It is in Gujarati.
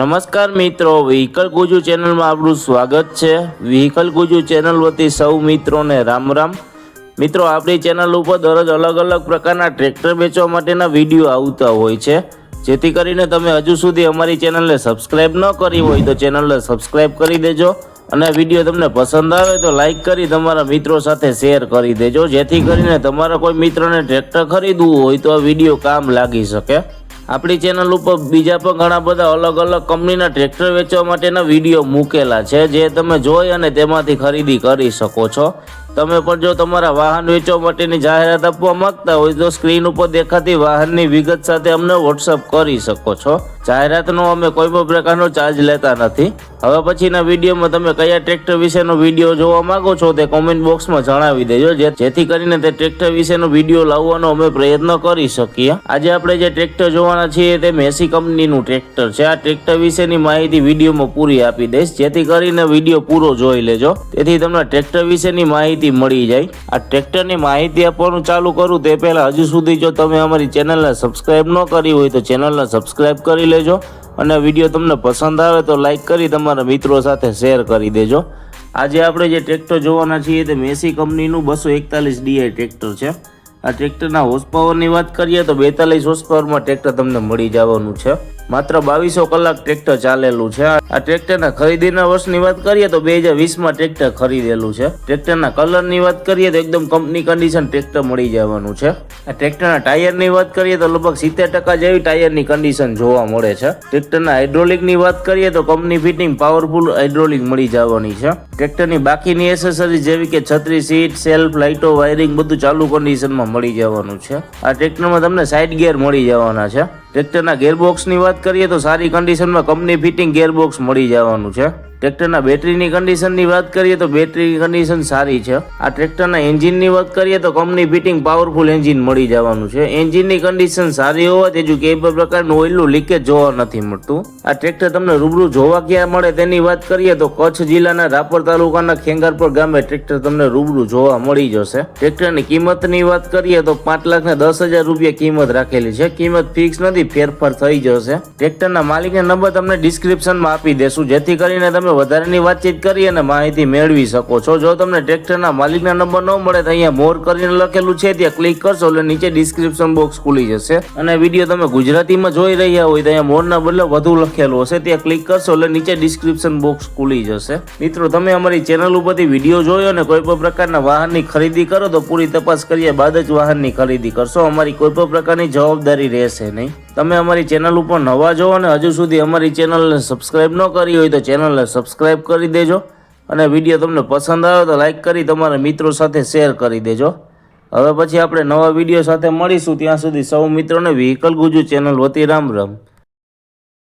નમસ્કાર મિત્રો વ્હીકલ ગુજુ ચેનલમાં આપણું સ્વાગત છે. વ્હીકલ ગુજુ ચેનલ વતી સૌ મિત્રોને રામ રામ. મિત્રો, આપણી ચેનલ ઉપર દરરોજ અલગ અલગ પ્રકારના ટ્રેક્ટર વેચવા માટેના વીડિયો આવતા હોય છે. જેથી કરીને તમે હજુ સુધી અમારી ચેનલને સબસ્ક્રાઈબ ન કરી હોય તો ચેનલને સબસ્ક્રાઈબ કરી દેજો. અને વીડિયો તમને પસંદ આવે તો લાઈક કરી તમારા મિત્રો સાથે શેર કરી દેજો. જેથી કરીને તમારા કોઈ મિત્રને ટ્રેક્ટર ખરીદવું હોય તો આ વીડિયો કામ લાગી શકે. આપણી ચેનલ ઉપર બીજા પણ ઘણા બધા અલગ અલગ કંપનીના ટ્રેક્ટર વેચવા માટેના વીડિયો મૂકેલા છે, જે તમે જોઈ અને તેમાંથી ખરીદી કરી શકો છો. તમે પણ જો તમારા વાહન વેચવા માટેની જાહેરાત આપવા માંગતા હોય તો સ્ક્રીન ઉપર દેખાતી વાહનની વિગત સાથે અમને વોટ્સઅપ કરી શકો છો. જાહેરાતનો અમે કોઈ પણ પ્રકારનો ચાર્જ લેતા નથી. હવે પછીના વિડીયોમાં તમે કયા ટ્રેક્ટર વિશેનો વીડિયો જોવા માંગો છો તે કોમેન્ટ બોક્સમાં જણાવી દેજો. જેથી કરીને તે ટ્રેક્ટર વિશેનો વીડિયો લાવવાનો અમે પ્રયત્ન કરી શકીએ. આજે આપણે જે ટ્રેક્ટર જોવાના છીએ તે મેસી કંપનીનું ટ્રેક્ટર છે. આ ટ્રેક્ટર વિશેની માહિતી વિડીયોમાં પૂરી આપી દઈશ. જેથી કરીને વીડિયો પૂરો જોઈ લેજો. તેથી તમને ટ્રેક્ટર વિશેની માહિતી મળી જાય. આ ટ્રેક્ટરની માહિતી આપવાનું ચાલુ કરું તે પહેલાં હજુ સુધી જો તમે અમારી ચેનલને સબસ્ક્રાઈબ ન કરી હોય તો ચેનલને સબસ્ક્રાઈબ કરી લેજો અને વીડિયો તમને પસંદ આવે તો લાઈક કરી તમારા મિત્રો સાથે શેર કરી દેજો. આજે આપણે જે ટ્રેક્ટર જોવાના છીએ તે મેસી કંપનીનું બસો એકતાલીસ ડીઆઈ ટ્રેક્ટર છે. આ ટ્રેક્ટરના હોર્સ પાવરની વાત કરીએ તો બેતાલીસ હોર્સ પાવરમાં ટ્રેક્ટર તમને મળી જવાનું છે. માત્ર બાવીસો કલાક ટ્રેક્ટર ચાલેલું છે. આ ટ્રેક્ટરના ખરીદીના વર્ષની વાત કરીએ તો બે હજાર વીસમાં ટ્રેક્ટર ખરીદેલું છે. ટ્રેક્ટરના કલરની વાત કરીએ તો એકદમ કંપની કન્ડિશન ટ્રેક્ટર મળી જવાનું છે. આ ટ્રેક્ટરના ટાયરની વાત કરીએ તો લગભગ સિત્તેર ટકા જેવી ટાયરની કન્ડિશન જોવા મળે છે. ટ્રેક્ટરના હાઇડ્રોલિકની વાત કરીએ તો કંપની ફિટિંગ પાવરફુલ હાઇડ્રોલિક મળી જવાની છે. ટ્રેક્ટરની બાકીની એસેસરીઝ જેવી કે છત્રી સીટ સેલ્ફ લાઇટો વાયરિંગ બધું ચાલુ કન્ડિશનમાં મળી જવાનું છે. આ ટ્રેક્ટરમાં તમને સાઇડ ગેર મળી જવાના છે. ટ્રેક્ટરના ગેરબોક્સની વાત કરીએ તો સારી કન્ડિશનમાં કંપની ફિટિંગ ગેરબોક્સ મળી જવાનું છે. ટ્રેક્ટરના બેટરીની કન્ડિશનની વાત કરીએ તો બેટરીની કન્ડિશન સારી છે. આ ટ્રેક્ટરના એન્જિનની વાત કરીએ તો કંપની ફિટિંગ પાવરફુલ એન્જિન મળી જવાનું છે. એન્જિનની કન્ડિશન સારી હોવાથી હજુ કોઈ પણ પ્રકારનું ઓઇલનું લીકેજ જોવા નથી મળતું. આ ટ્રેક્ટર તમને રૂબરૂ જોવા ક્યાં મળે તેની વાત કરીએ તો કચ્છ જિલ્લાના રાપર તાલુકાના ખેંગારપર ગામે ટ્રેક્ટર તમને રૂબરૂ જોવા મળી જશે. ટ્રેક્ટરની કિંમતની વાત કરીએ તો પાંચ લાખ ને દસ હજાર રૂપિયા કિંમત રાખેલી છે. કિંમત ફિક્સ નથી, ફેરફાર થઈ જશે. ટ્રેક્ટરના માલિકના નંબર તમને ડિસ્ક્રિપ્શનમાં આપી દેશું. જેથી કરીને તમે વધારેની વાતચીત કરી અને માહિતી મેળવી શકો છો. જો તમને ટ્રેક્ટરના માલિકના નંબર ન મળે તો અહીંયા મોર કરીને લખેલું છે. ત્યાં ક્લિક કરશો એટલે નીચે ડિસ્ક્રિપ્શન બોક્સ ખુલી જશે. અને વીડિયો તમે ગુજરાતીમાં જોઈ રહ્યા હોય તો અહીંયા મોરના બદલે વધુ લખેલું હશે. ત્યાં ક્લિક કરશો એટલે નીચે ડિસ્ક્રિપ્શન બોક્સ ખુલી જશે. મિત્રો, તમે અમારી ચેનલ ઉપરથી વીડિયો જોયો અને કોઈ પણ પ્રકારના વાહનની ખરીદી કરો તો પૂરી તપાસ કર્યા બાદ જ વાહનની ખરીદી કરશો. અમારી કોઈ પણ પ્રકારની જવાબદારી રહેશે નહીં. તમે અમારી ચેનલ ઉપર નવા જો અને હજુ સુધી અમારી ચેનલને સબસ્ક્રાઈબ ન કરી હોય તો ચેનલને સબસ્ક્રાઈબ કરી દેજો. અને વીડિયો તમને પસંદ આવે તો લાઇક કરી તમારા મિત્રો સાથે શેર કરી દેજો. હવે પછી આપણે નવા વીડિયો સાથે મળીશું. ત્યાં સુધી સૌ મિત્રોને વ્હીકલ ગુજુ ચેનલ વતી રામ રામ.